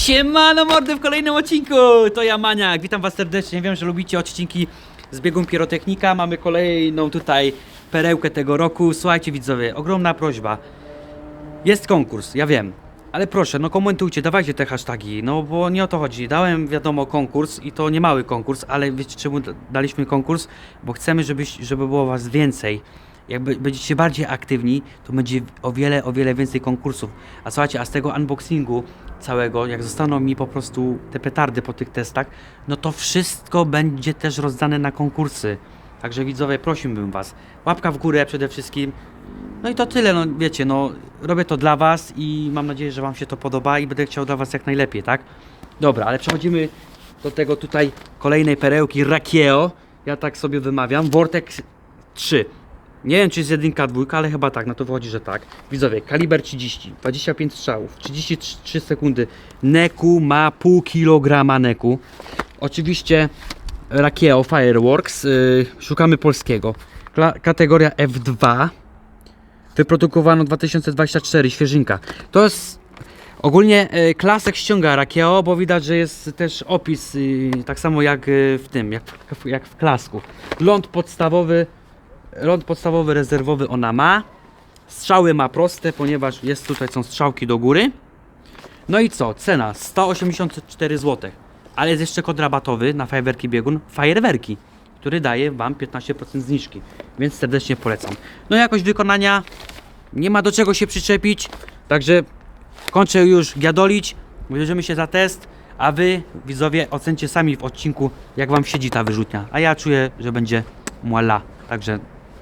Siemano mordy w kolejnym odcinku! To ja Maniak, witam was serdecznie. Wiem, że lubicie odcinki z biegum pirotechnika. Mamy kolejną tutaj perełkę tego roku. Słuchajcie widzowie, ogromna prośba. Jest konkurs, ja wiem. Ale proszę, no komentujcie, dawajcie te hasztagi, no bo nie o to chodzi. Dałem, wiadomo, konkurs i to nie mały konkurs, ale wiecie czemu daliśmy konkurs? Bo chcemy, żebyś, żeby było was więcej. Jakby będziecie bardziej aktywni, to będzie o wiele, o wiele więcej konkursów. A słuchajcie, a z tego unboxingu całego, jak zostaną mi po prostu te petardy po tych testach, no to wszystko będzie też rozdane na konkursy. Także widzowie, prosiłbym was, łapka w górę przede wszystkim. No i to tyle, no wiecie, no robię to dla was i mam nadzieję, że wam się to podoba i będę chciał dla was jak najlepiej, tak? Dobra, ale przechodzimy do tego tutaj kolejnej perełki Rakieo. Ja tak sobie wymawiam. Vortex 3. Nie wiem, czy jest jedynka, dwójka, ale chyba tak, no to wychodzi, że tak. Widzowie, kaliber 30, 25 strzałów, 33 sekundy. Neku ma pół kilograma neku. Oczywiście Rakieo Fireworks. Yy, szukamy polskiego. Kla- kategoria F2. Wyprodukowano 2024, świeżynka. To jest ogólnie e, klasek ściąga Rakieo, bo widać, że jest też opis y, tak samo jak y, w tym, jak, jak w klasku. Ląd podstawowy, ląd podstawowy rezerwowy ona ma. Strzały ma proste, ponieważ jest tutaj są strzałki do góry. No i co? Cena 184 zł. Ale jest jeszcze kod rabatowy na fajerwerki biegun, fajerwerki, który daje Wam 15% zniżki. Więc serdecznie polecam. No jakość wykonania nie ma do czego się przyczepić. Także kończę już giadolić. Bierzemy się za test. A Wy, widzowie, ocencie sami w odcinku, jak Wam siedzi ta wyrzutnia. A ja czuję, że będzie muala. Także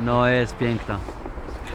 No jest piękna.